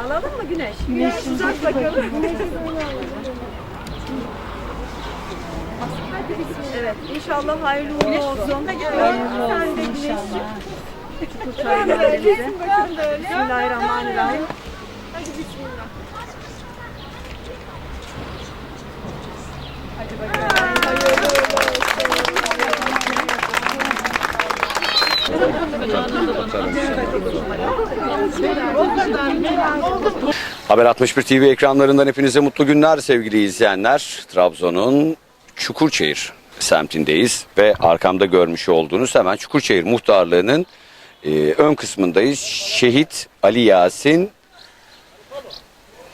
Alalım mı güneş? Güneş uzak bakalım. Evet, inşallah hayırlı uğurlu olsun. Sen de güneşciğim. Çukur çayları bize. Bismillahirrahmanirrahim. Haber 61 TV ekranlarından hepinize mutlu günler sevgili izleyenler. Trabzon'un Çukurçayır semtindeyiz ve arkamda görmüş olduğunuz hemen Çukurçayır muhtarlığının e, ön kısmındayız. Şehit Ali Yasin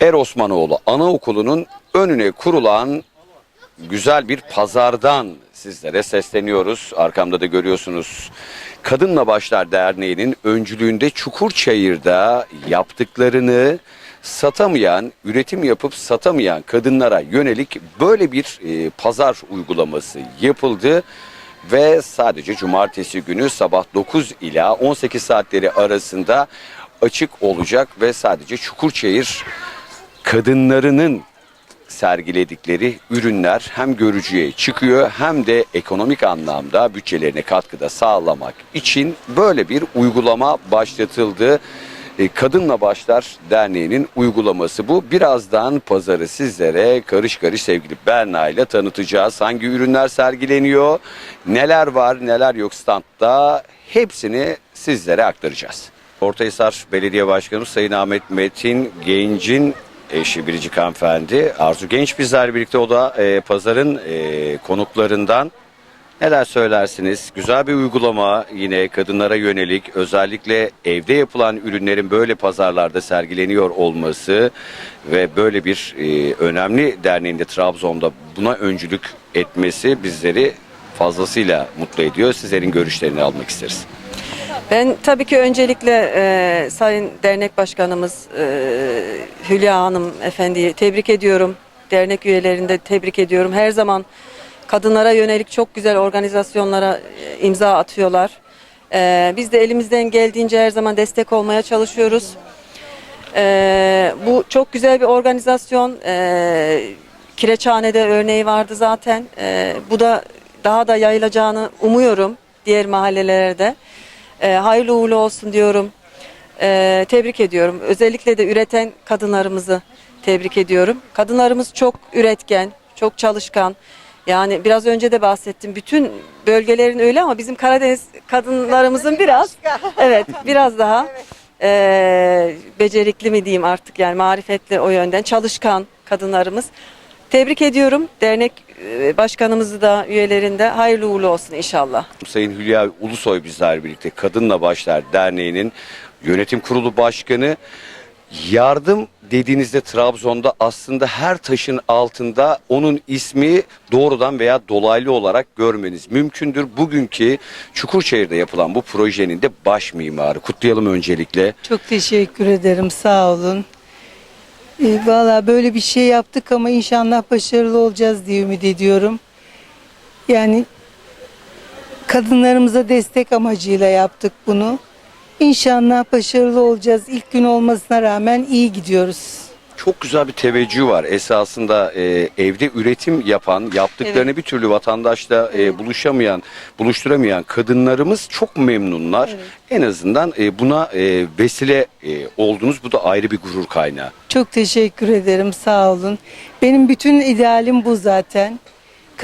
Er Osmanoğlu Anaokulu'nun önüne kurulan güzel bir pazardan sizlere sesleniyoruz. Arkamda da görüyorsunuz. Kadınla Başlar Derneği'nin öncülüğünde Çukurçayır'da yaptıklarını satamayan, üretim yapıp satamayan kadınlara yönelik böyle bir e, pazar uygulaması yapıldı ve sadece cumartesi günü sabah 9 ila 18 saatleri arasında açık olacak ve sadece Çukurçayır kadınlarının sergiledikleri ürünler hem görücüye çıkıyor hem de ekonomik anlamda bütçelerine katkıda sağlamak için böyle bir uygulama başlatıldı. E, Kadınla Başlar Derneği'nin uygulaması bu. Birazdan pazarı sizlere karış karış sevgili Berna ile tanıtacağız. Hangi ürünler sergileniyor, neler var neler yok standta hepsini sizlere aktaracağız. Ortahisar Belediye Başkanı Sayın Ahmet Metin Genç'in eşi Biricik Hanımefendi. Arzu Genç bizler birlikte o da e, pazarın e, konuklarından. Neler söylersiniz? Güzel bir uygulama yine kadınlara yönelik özellikle evde yapılan ürünlerin böyle pazarlarda sergileniyor olması ve böyle bir e, önemli derneğinde Trabzon'da buna öncülük etmesi bizleri fazlasıyla mutlu ediyor. Sizlerin görüşlerini almak isteriz. Ben tabii ki öncelikle e, Sayın Dernek Başkanımız e, Hülya Hanım Efendi'yi tebrik ediyorum. Dernek üyelerini de tebrik ediyorum. Her zaman kadınlara yönelik çok güzel organizasyonlara e, imza atıyorlar. E, biz de elimizden geldiğince her zaman destek olmaya çalışıyoruz. E, bu çok güzel bir organizasyon. E, Kireçhane'de örneği vardı zaten. E, bu da daha da yayılacağını umuyorum diğer mahallelerde. E, hayırlı uğurlu olsun diyorum. E, tebrik ediyorum. Özellikle de üreten kadınlarımızı tebrik ediyorum. Kadınlarımız çok üretken, çok çalışkan. Yani biraz önce de bahsettim. Bütün bölgelerin öyle ama bizim Karadeniz kadınlarımızın biraz evet biraz daha e, becerikli mi diyeyim artık yani marifetli o yönden çalışkan kadınlarımız. Tebrik ediyorum. Dernek başkanımızı da üyelerinde hayırlı uğurlu olsun inşallah. Sayın Hülya Ulusoy bizler birlikte Kadınla Başlar Derneği'nin yönetim kurulu başkanı. Yardım dediğinizde Trabzon'da aslında her taşın altında onun ismi doğrudan veya dolaylı olarak görmeniz mümkündür. Bugünkü Çukurçayır'da yapılan bu projenin de baş mimarı. Kutlayalım öncelikle. Çok teşekkür ederim. Sağ olun. E, Valla böyle bir şey yaptık ama inşallah başarılı olacağız diye ümit ediyorum. Yani kadınlarımıza destek amacıyla yaptık bunu. İnşallah başarılı olacağız. İlk gün olmasına rağmen iyi gidiyoruz. Çok güzel bir teveccüh var. Esasında e, evde üretim yapan, yaptıklarını bir türlü vatandaşla e, buluşamayan, buluşturamayan kadınlarımız çok memnunlar. En azından e, buna e, vesile e, oldunuz. Bu da ayrı bir gurur kaynağı. Çok teşekkür ederim. Sağ olun. Benim bütün idealim bu zaten.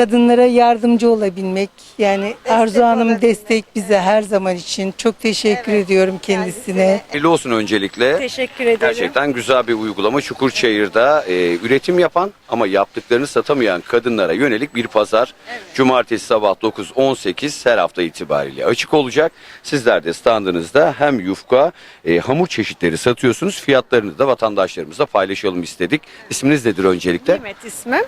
Kadınlara yardımcı olabilmek. Yani Arzu Hanım destek bize her zaman için. Çok teşekkür ediyorum kendisine. Hayırlı olsun öncelikle. Teşekkür ederim. Gerçekten güzel bir uygulama. Çukurçayır'da e, üretim yapan ama yaptıklarını satamayan kadınlara yönelik bir pazar. Cumartesi sabah 9-18 her hafta itibariyle açık olacak. Sizler de standınızda hem yufka e, hamur çeşitleri satıyorsunuz. Fiyatlarını da vatandaşlarımızla paylaşalım istedik. İsminiz nedir öncelikle? Nimet ismim.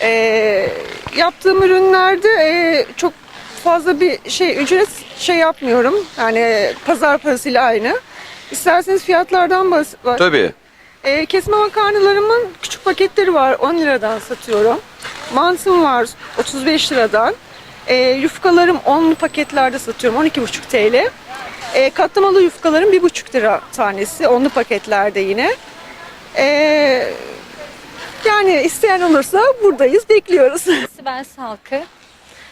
Ee, yaptığım ürünlerde e, çok fazla bir şey ücret şey yapmıyorum. Yani pazar parasıyla aynı. İsterseniz fiyatlardan bahs- Tabii. Ee, kesme makarnalarımın küçük paketleri var 10 liradan satıyorum. Mantım var 35 liradan. Ee, yufkalarım 10'lu paketlerde satıyorum 12,5 TL. E, katlamalı yufkaların bir buçuk lira tanesi. Onlu paketlerde yine. E, yani isteyen olursa buradayız, bekliyoruz. Sibel Salkı.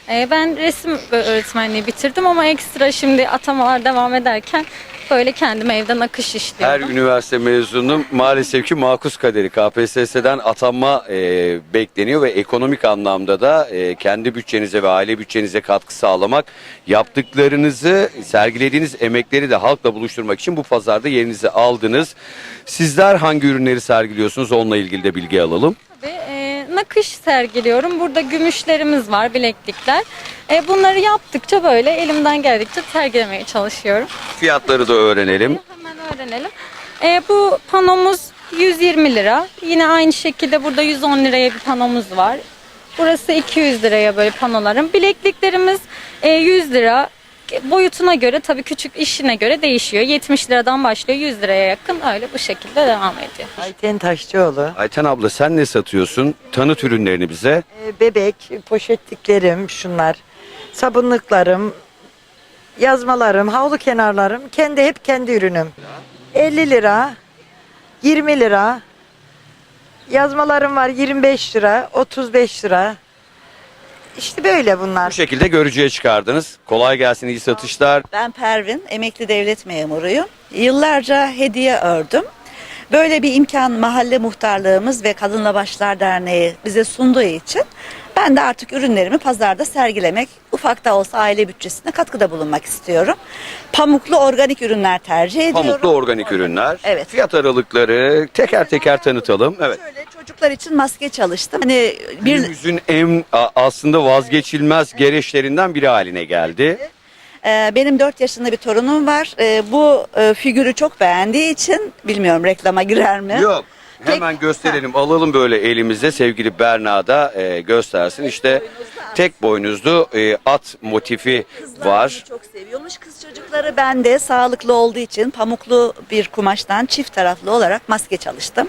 Ee, Ben resim öğretmenliği bitirdim ama ekstra şimdi atamalar devam ederken böyle kendim evden akış Her işliyorum. üniversite mezununun maalesef ki makus kaderi KPSS'den atanma e, bekleniyor ve ekonomik anlamda da e, kendi bütçenize ve aile bütçenize katkı sağlamak, yaptıklarınızı, sergilediğiniz emekleri de halkla buluşturmak için bu pazarda yerinizi aldınız. Sizler hangi ürünleri sergiliyorsunuz? Onunla ilgili de bilgi alalım. Ve, e, nakış sergiliyorum. Burada gümüşlerimiz var, bileklikler. E, bunları yaptıkça böyle elimden geldikçe sergilemeye çalışıyorum. Fiyatları da öğrenelim. Hemen öğrenelim. E, bu panomuz 120 lira. Yine aynı şekilde burada 110 liraya bir panomuz var. Burası 200 liraya böyle panolarım. Bilekliklerimiz e, 100 lira. Boyutuna göre tabii küçük işine göre değişiyor. 70 liradan başlıyor 100 liraya yakın öyle bu şekilde devam ediyor. Ayten Taşçıoğlu. Ayten abla sen ne satıyorsun? Tanıt ürünlerini bize. Ee, Bebek, poşetliklerim şunlar. Sabunluklarım, yazmalarım, havlu kenarlarım. Kendi hep kendi ürünüm. 50 lira, 20 lira. Yazmalarım var 25 lira, 35 lira. İşte böyle Bu bunlar. şekilde görücüye çıkardınız. Kolay gelsin, iyi satışlar. Ben Pervin, emekli devlet memuruyum. Yıllarca hediye ördüm. Böyle bir imkan mahalle muhtarlığımız ve Kadınla Başlar Derneği bize sunduğu için ben de artık ürünlerimi pazarda sergilemek, ufak da olsa aile bütçesine katkıda bulunmak istiyorum. Pamuklu organik ürünler tercih ediyorum. Pamuklu organik ürünler. Evet. Fiyat aralıkları teker teker tanıtalım. Evet. Şöyle çocuklar için maske çalıştım. Hani bir Günümüzün en a- aslında vazgeçilmez gereçlerinden biri haline geldi. Ee, Benim 4 yaşında bir torunum var. Ee, Bu e, figürü çok beğendiği için bilmiyorum reklama girer mi? Yok. Tek- Hemen gösterelim. Alalım böyle elimize sevgili Berna da e, göstersin. İşte tek boynuzlu e, at motifi Kızlar var. bunu çok seviyormuş. Kız çocukları ben de sağlıklı olduğu için pamuklu bir kumaştan çift taraflı olarak maske çalıştım.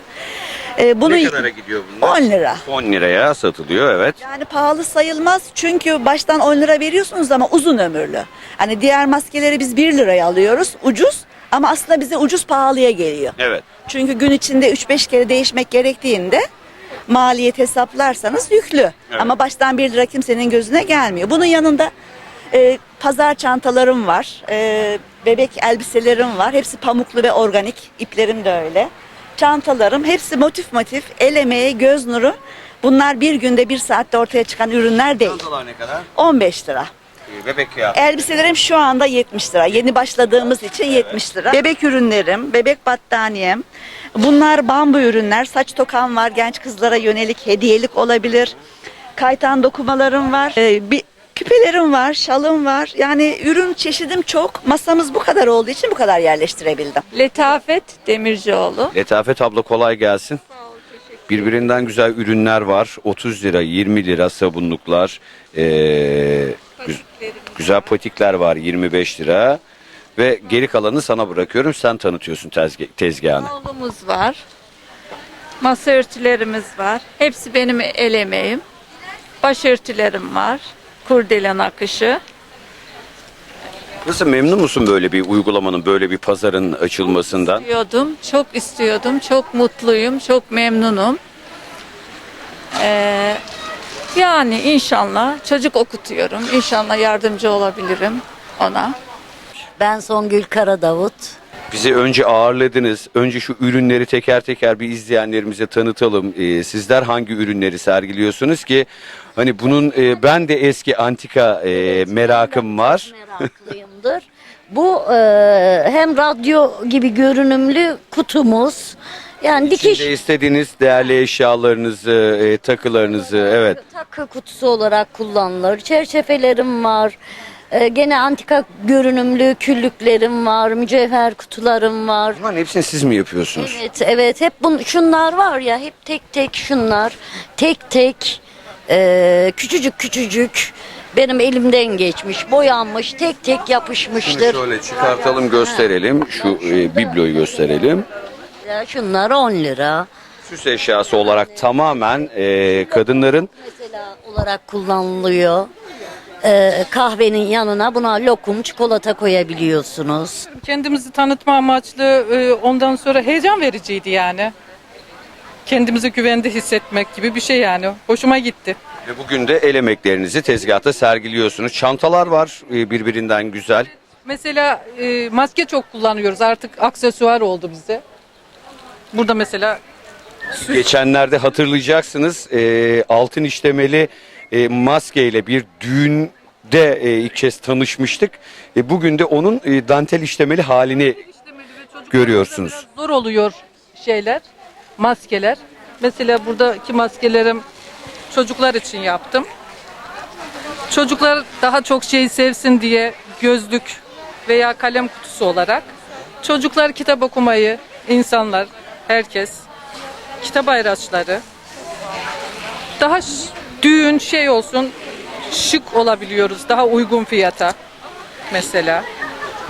Ee, bunu Ne kadara gidiyor bunlar? 10 lira. 10 liraya satılıyor evet. Yani pahalı sayılmaz çünkü baştan 10 lira veriyorsunuz ama uzun ömürlü. Hani diğer maskeleri biz 1 liraya alıyoruz ucuz ama aslında bize ucuz pahalıya geliyor. Evet. Çünkü gün içinde 3-5 kere değişmek gerektiğinde maliyet hesaplarsanız yüklü. Ama baştan 1 lira kimsenin gözüne gelmiyor. Bunun yanında e, pazar çantalarım var, e, bebek elbiselerim var. Hepsi pamuklu ve organik, iplerim de öyle. Çantalarım hepsi motif motif, el emeği, göz nuru. Bunlar bir günde bir saatte ortaya çıkan ürünler değil. Çantalar ne kadar? 15 lira. Bebek kıyafeti. Elbiselerim şu anda 70 lira. Yeni başladığımız için 70 lira. Bebek ürünlerim, bebek battaniyem. Bunlar bambu ürünler. Saç tokam var. Genç kızlara yönelik hediyelik olabilir. Kaytan dokumalarım var. Ee, bir küpelerim var, şalım var. Yani ürün çeşidim çok. Masamız bu kadar olduğu için bu kadar yerleştirebildim. Letafet Demircioğlu. Letafet abla kolay gelsin. Birbirinden güzel ürünler var. 30 lira, 20 lira sabunluklar. Ee, gü- güzel patikler var 25 lira. Ve geri kalanı sana bırakıyorum. Sen tanıtıyorsun tezge- tezgahını. Oğlumuz var. Masa örtülerimiz var. Hepsi benim el emeğim. Başörtülerim var. Kurdelen akışı. Nasıl memnun musun böyle bir uygulamanın, böyle bir pazarın açılmasından? İstiyordum, çok istiyordum. Çok mutluyum, çok memnunum. Ee, yani inşallah çocuk okutuyorum. İnşallah yardımcı olabilirim ona. Ben Songül Karadavut. Bizi önce ağırladınız. Önce şu ürünleri teker teker bir izleyenlerimize tanıtalım. Ee, sizler hangi ürünleri sergiliyorsunuz ki? Hani bunun e, ben de eski antika e, merakım var. Meraklıyımdır. Bu e, hem radyo gibi görünümlü kutumuz. Yani dikiş İçinde istediğiniz değerli eşyalarınızı, e, takılarınızı, evet. takı kutusu olarak kullanılır. Çerçevelerim var. E, gene antika görünümlü küllüklerim var. Mücevher kutularım var. Bunların hepsini siz mi yapıyorsunuz? Evet, evet. Hep bun, şunlar var ya, hep tek tek şunlar. Tek tek, e, küçücük küçücük. Benim elimden geçmiş, boyanmış, tek tek Şunu yapışmıştır. şöyle çıkartalım, gösterelim. Şu e, bibloyu gösterelim. Ya Şunlar 10 lira. Süs eşyası olarak tamamen e, kadınların Mesela olarak kullanılıyor. Ee, kahvenin yanına buna lokum, çikolata koyabiliyorsunuz. Kendimizi tanıtma amaçlı e, ondan sonra heyecan vericiydi yani. Kendimizi güvende hissetmek gibi bir şey yani. Hoşuma gitti. Ve bugün de el emeklerinizi tezgahta sergiliyorsunuz. Çantalar var e, birbirinden güzel. Mesela e, maske çok kullanıyoruz artık aksesuar oldu bize. Burada mesela Geçenlerde hatırlayacaksınız e, altın işlemeli e, maskeyle bir düğünde e, ilk kez tanışmıştık. E, bugün de onun e, dantel işlemeli halini görüyorsunuz. Biraz zor oluyor şeyler, maskeler. Mesela buradaki maskelerim çocuklar için yaptım. Çocuklar daha çok şey sevsin diye gözlük veya kalem kutusu olarak. Çocuklar kitap okumayı, insanlar, herkes kitap ayraçları. Daha ş- düğün şey olsun, şık olabiliyoruz daha uygun fiyata mesela.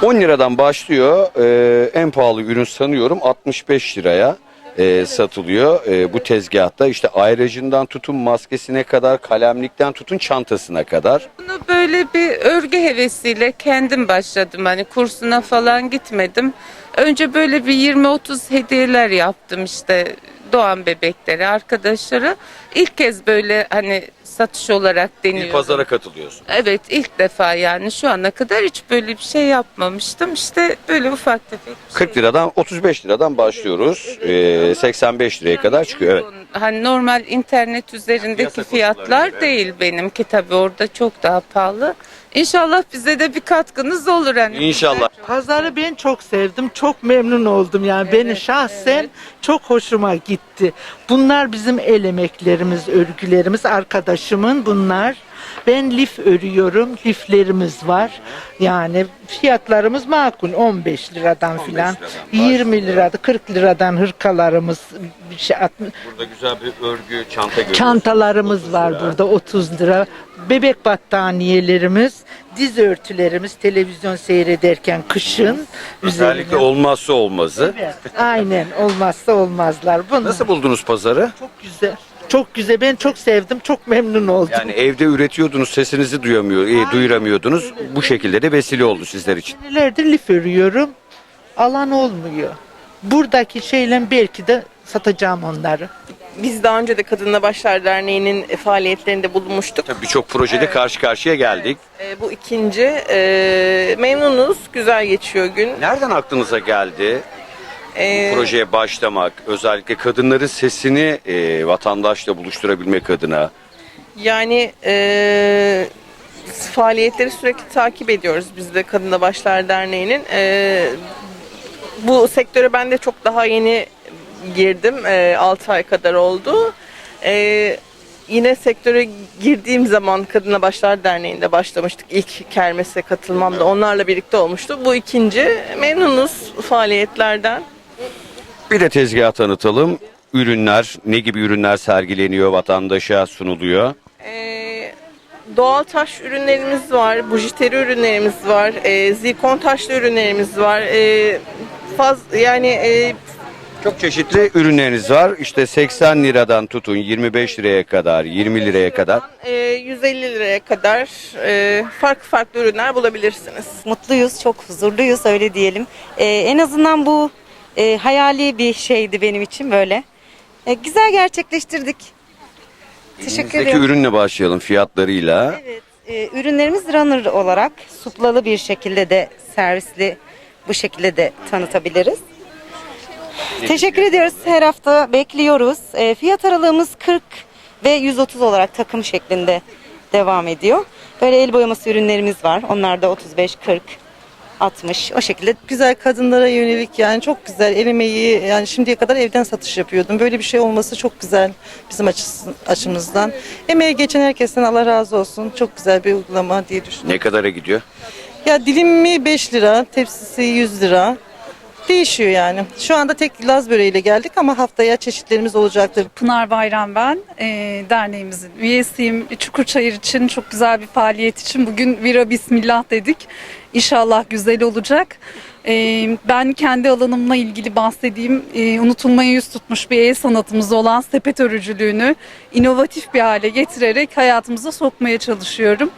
10 liradan başlıyor. E, en pahalı ürün sanıyorum 65 liraya e, satılıyor. E, bu tezgahta işte ayracından tutun maskesine kadar, kalemlikten tutun çantasına kadar. Bunu böyle bir örgü hevesiyle kendim başladım. Hani kursuna falan gitmedim. Önce böyle bir 20-30 hediyeler yaptım işte doğan bebeklere, arkadaşlara. İlk kez böyle hani satış olarak Bir deniyorum. pazara katılıyorsun. Evet ilk defa yani şu ana kadar hiç böyle bir şey yapmamıştım. İşte böyle ufak tefek bir 40 şey. liradan 35 liradan başlıyoruz. E, 85 liraya kadar çıkıyor. Evet. Uygun. Hani normal internet üzerindeki Piyasa fiyatlar değil benimki tabii orada çok daha pahalı. İnşallah bize de bir katkınız olur hani. İnşallah. Pazarı ben çok sevdim. Çok memnun oldum yani. Beni şahsen çok hoşuma gitti. Bunlar bizim el emeklerimiz, örgülerimiz. Arkadaşımın bunlar. Ben lif örüyorum. Liflerimiz var. Yani fiyatlarımız makul. 15 liradan 15 filan. liradan 20 lirada 40 liradan hırkalarımız bir şey atmış. Burada güzel bir örgü çanta görüyoruz. Çantalarımız 30 var lira. burada 30 lira. Bebek battaniyelerimiz, diz örtülerimiz televizyon seyrederken kışın Özellikle üzerine. olmazsa olmazı. Evet, aynen olmazsa olmazlar. Bunlar Nasıl buldunuz pazarı? çok güzel. Çok güzel. Ben çok sevdim. Çok memnun oldum. Yani evde üretiyordunuz, sesinizi duyamıyor, e, duyuramıyordunuz. Bu şekilde de vesile oldu sizler için. Senelerdir lif örüyorum. Alan olmuyor. Buradaki şeyle belki de satacağım onları. Biz daha önce de Kadınla Başlar Derneği'nin faaliyetlerinde bulunmuştuk. Tabii birçok projede karşı karşıya geldik. Ee, bu ikinci. Ee, memnunuz. Güzel geçiyor gün. Nereden aklınıza geldi Ee, projeye başlamak? Özellikle kadınların sesini e, vatandaşla buluşturabilmek adına. Yani e, faaliyetleri sürekli takip ediyoruz biz de Kadınla Başlar Derneği'nin. E, bu sektöre ben de çok daha yeni girdim. E, 6 ay kadar oldu. E, yine sektöre girdiğim zaman Kadınla Başlar Derneği'nde başlamıştık. İlk kermese katılmam da onlarla birlikte olmuştu. Bu ikinci. Memnunuz faaliyetlerden. Bir de tezgah tanıtalım. Ürünler, ne gibi ürünler sergileniyor, vatandaşa sunuluyor? Ee, doğal taş ürünlerimiz var, bujiteri ürünlerimiz var, e, zikon taşlı ürünlerimiz var. E, faz yani e, Çok çeşitli ürünleriniz var. İşte 80 liradan tutun 25 liraya kadar, 20 liraya kadar. e, 150 liraya kadar e, farklı farklı ürünler bulabilirsiniz. mutluyuz, çok huzurluyuz öyle diyelim. Ee, en azından bu e, hayali bir şeydi benim için böyle. E, güzel gerçekleştirdik. Teşekkür Elinizdeki ederim. ürünle başlayalım fiyatlarıyla. Evet, e, ürünlerimiz runner olarak suplalı bir şekilde de servisli bu şekilde de tanıtabiliriz. Teşekkür ediyoruz. Her hafta bekliyoruz. E, fiyat aralığımız 40 ve 130 olarak takım şeklinde devam ediyor. Böyle el boyaması ürünlerimiz var. Onlar da 35, 40, 60 o şekilde Güzel kadınlara yönelik yani çok güzel el emeği yani şimdiye kadar evden satış yapıyordum. Böyle bir şey olması çok güzel bizim açımızdan. Emeği geçen herkesten Allah razı olsun. Çok güzel bir uygulama diye düşünüyorum. Ne kadara gidiyor? Ya dilimi 5 lira, tepsisi 100 lira. Değişiyor yani. Şu anda tek Laz böreğiyle geldik ama haftaya çeşitlerimiz olacaktır. Pınar Bayram ben. Ee, derneğimizin üyesiyim. Çukurçayır için çok güzel bir faaliyet için bugün Vira Bismillah dedik. İnşallah güzel olacak. Ee, ben kendi alanımla ilgili bahsedeyim. Ee, unutulmaya yüz tutmuş bir el sanatımız olan sepet örücülüğünü inovatif bir hale getirerek hayatımıza sokmaya çalışıyorum.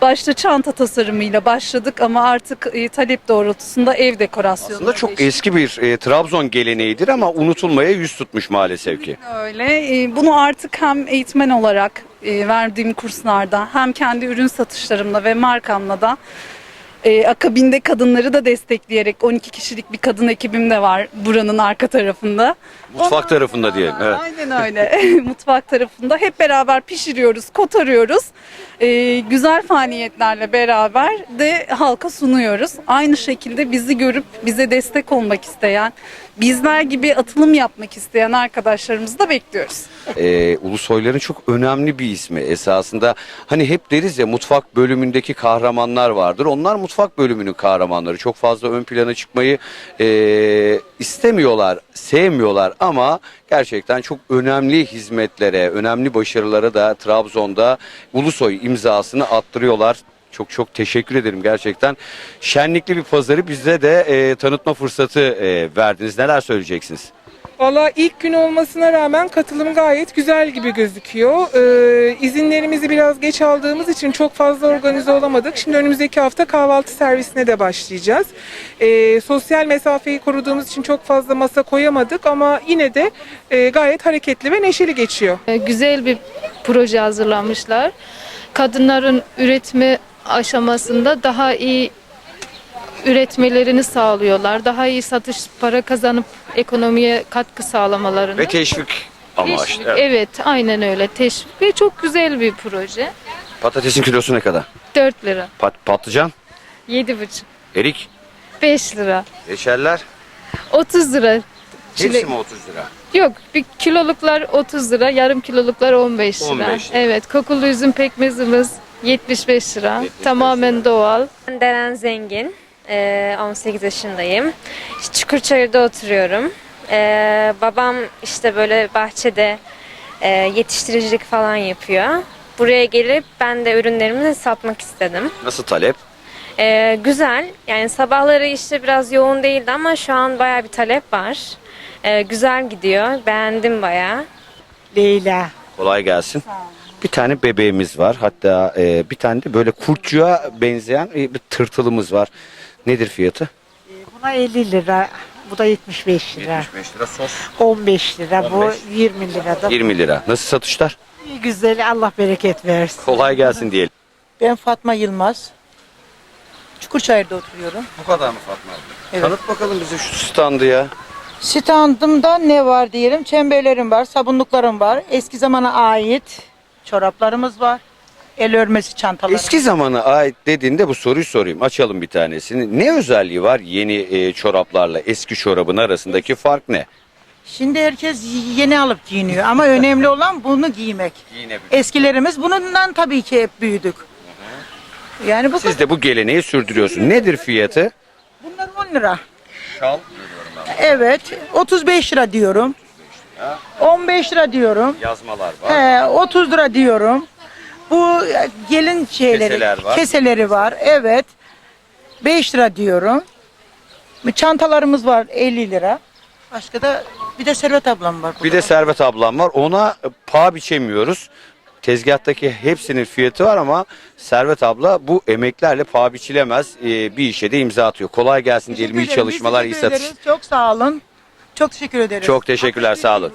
Başta çanta tasarımıyla başladık ama artık e, talep doğrultusunda ev dekorasyonu. Aslında çok eski bir e, Trabzon geleneğidir ama unutulmaya yüz tutmuş maalesef ki. Öyle. E, Bunu artık hem eğitmen olarak e, verdiğim kurslarda hem kendi ürün satışlarımla ve markamla da e, akabinde kadınları da destekleyerek 12 kişilik bir kadın ekibim de var buranın arka tarafında. Mutfak tarafında diyelim. Evet. Aynen öyle. Mutfak tarafında hep beraber pişiriyoruz, kotarıyoruz. Ee, güzel faaliyetlerle beraber de halka sunuyoruz. Aynı şekilde bizi görüp bize destek olmak isteyen, bizler gibi atılım yapmak isteyen arkadaşlarımızı da bekliyoruz. e, Ulusoyların çok önemli bir ismi esasında. Hani hep deriz ya mutfak bölümündeki kahramanlar vardır. Onlar mutfak bölümünün kahramanları. Çok fazla ön plana çıkmayı e, istemiyorlar, sevmiyorlar ama gerçekten çok önemli hizmetlere, önemli başarılara da Trabzon'da Ulusoy imzasını attırıyorlar. Çok çok teşekkür ederim gerçekten. Şenlikli bir pazarı bize de e, tanıtma fırsatı e, verdiniz. Neler söyleyeceksiniz? Valla ilk gün olmasına rağmen katılım gayet güzel gibi gözüküyor. Ee, izinlerimizi biraz geç aldığımız için çok fazla organize olamadık. Şimdi önümüzdeki hafta kahvaltı servisine de başlayacağız. Ee, sosyal mesafeyi koruduğumuz için çok fazla masa koyamadık ama yine de e, gayet hareketli ve neşeli geçiyor. Güzel bir proje hazırlamışlar. Kadınların üretme aşamasında daha iyi üretmelerini sağlıyorlar. Daha iyi satış para kazanıp ekonomiye katkı sağlamalarını. Ve teşvik amaçlı. Teşvik, Evet. evet. aynen öyle. Teşvik ve çok güzel bir proje. Patatesin kilosu ne kadar? 4 lira, Pat, patlıcan, 7,5, erik, 5 lira, reçeller. 30 lira. Hepsi Çilek- mi 30 lira? Yok, bir kiloluklar 30 lira, yarım kiloluklar 15 lira. 15 lira. Evet, kokulu üzüm pekmezimiz 75 lira. 75 Tamamen doğal. Ben Deren Zengin, ee, 18 yaşındayım. Çukurçayır'da oturuyorum. Ee, babam işte böyle bahçede e, yetiştiricilik falan yapıyor. Buraya gelip ben de ürünlerimi satmak istedim. Nasıl talep? Ee, güzel, yani sabahları işte biraz yoğun değildi ama şu an bayağı bir talep var. Ee, güzel gidiyor, beğendim bayağı. Leyla. Kolay gelsin. Bir tane bebeğimiz var. Hatta e, bir tane de böyle kurtçuğa benzeyen e, bir tırtılımız var. Nedir fiyatı? Buna 50 lira. Bu da 75 lira. 75 lira sos. 15 lira. 15. Bu 20 lira da. 20 lira. Nasıl satışlar? İyi güzel. Allah bereket versin. Kolay gelsin diyelim. Ben Fatma Yılmaz. Çukurçayır'da oturuyorum. Bu kadar mı Fatma abla? Evet. Tanıt bakalım bize şu standı ya. Standımda ne var diyelim? Çemberlerim var, sabunluklarım var. Eski zamana ait çoraplarımız var. El örmesi çantalarım. Eski zamana ait dediğinde bu soruyu sorayım. Açalım bir tanesini. Ne özelliği var yeni e, çoraplarla eski çorabın arasındaki fark ne? Şimdi herkes yeni alıp giyiniyor ama önemli olan bunu giymek. Eskilerimiz bundan tabii ki hep büyüdük. Yani bu Siz de bu geleneği sürdürüyorsun. Nedir fiyatı? bunlar 10 lira. Şal. Evet, 35 lira diyorum. 15 lira diyorum. Yazmalar var. He, 30 lira diyorum. Bu gelin şeyleri, Keseler var. keseleri var. Evet. 5 lira diyorum. Çantalarımız var 50 lira. Başka da bir de Servet ablam var. Bir de Servet ablam var. Ona paha biçemiyoruz. Tezgahtaki hepsinin fiyatı var ama Servet abla bu emeklerle paha biçilemez e, bir işe de imza atıyor. Kolay gelsin diyelim. İyi Teşekkür ederim. çalışmalar, iyi teşekkür satış. ederiz. Çok sağ olun. Çok teşekkür ederiz. Çok teşekkürler, sağ olun.